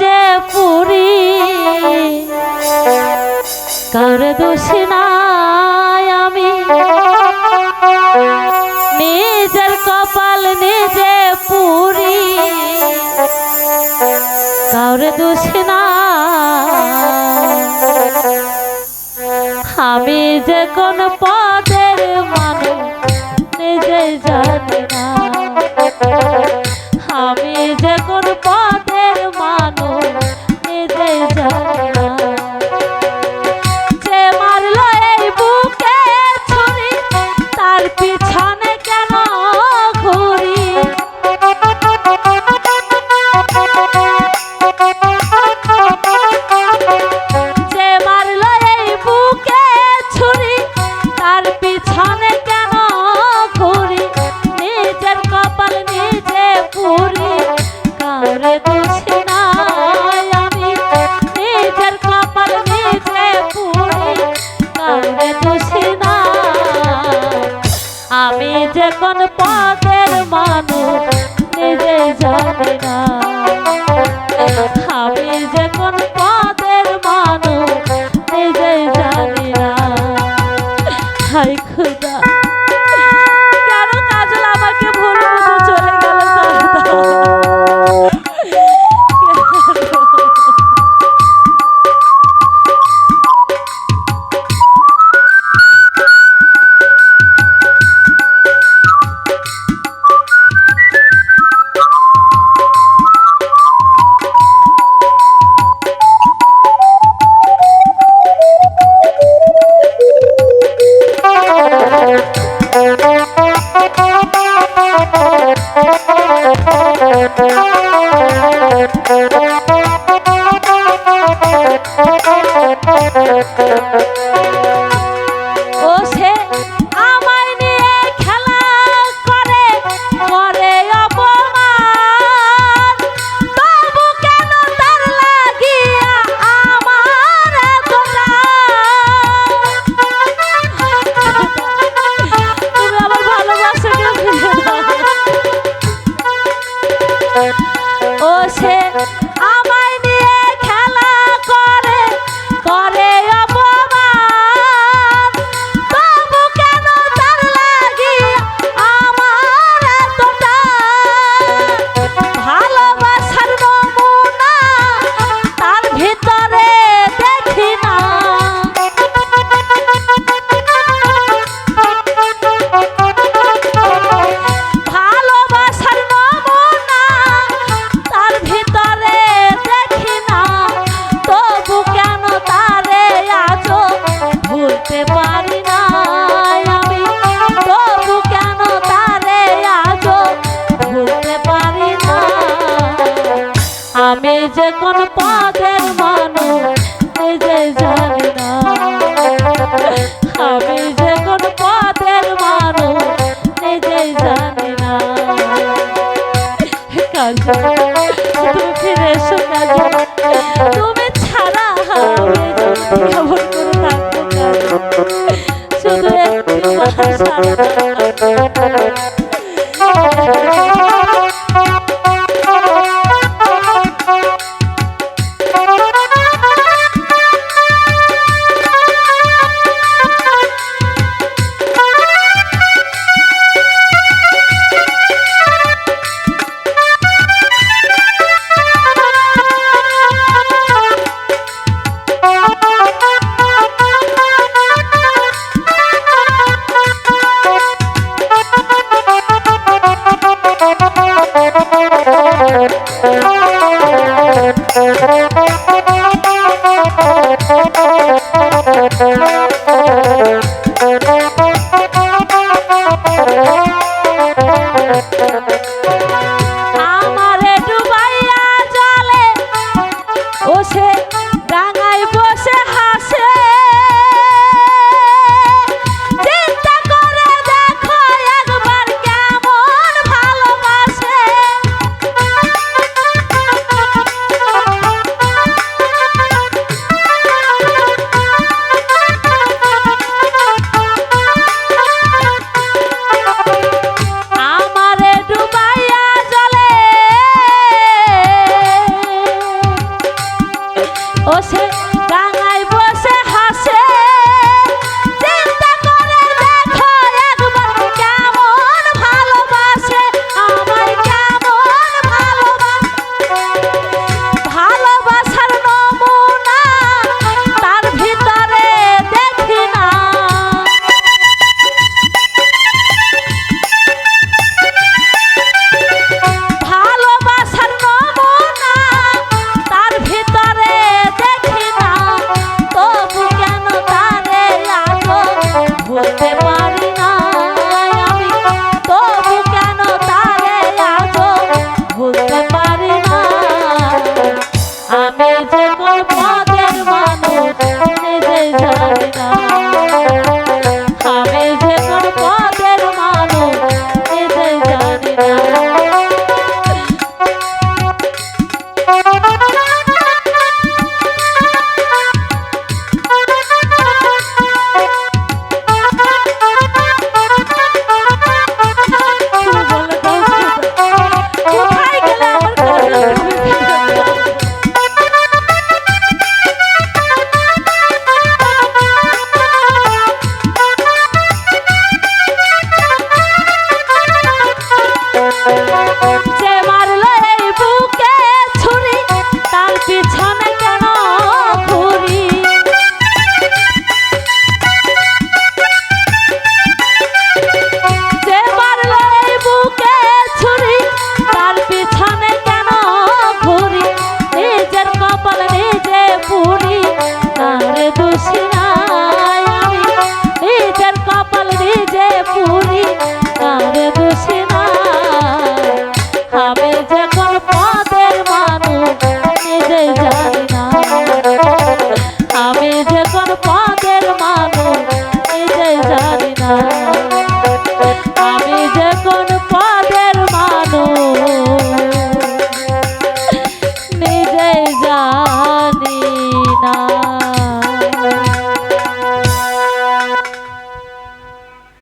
যে পুরি, কার দোষ নাই আমি? নিজের কপাল নিজে পুরি, কার দোষী আমি যে কোন পদের মানুষ, নিজে জানি না। যাবে না। Thank you. Hey. পথের মা Thank you.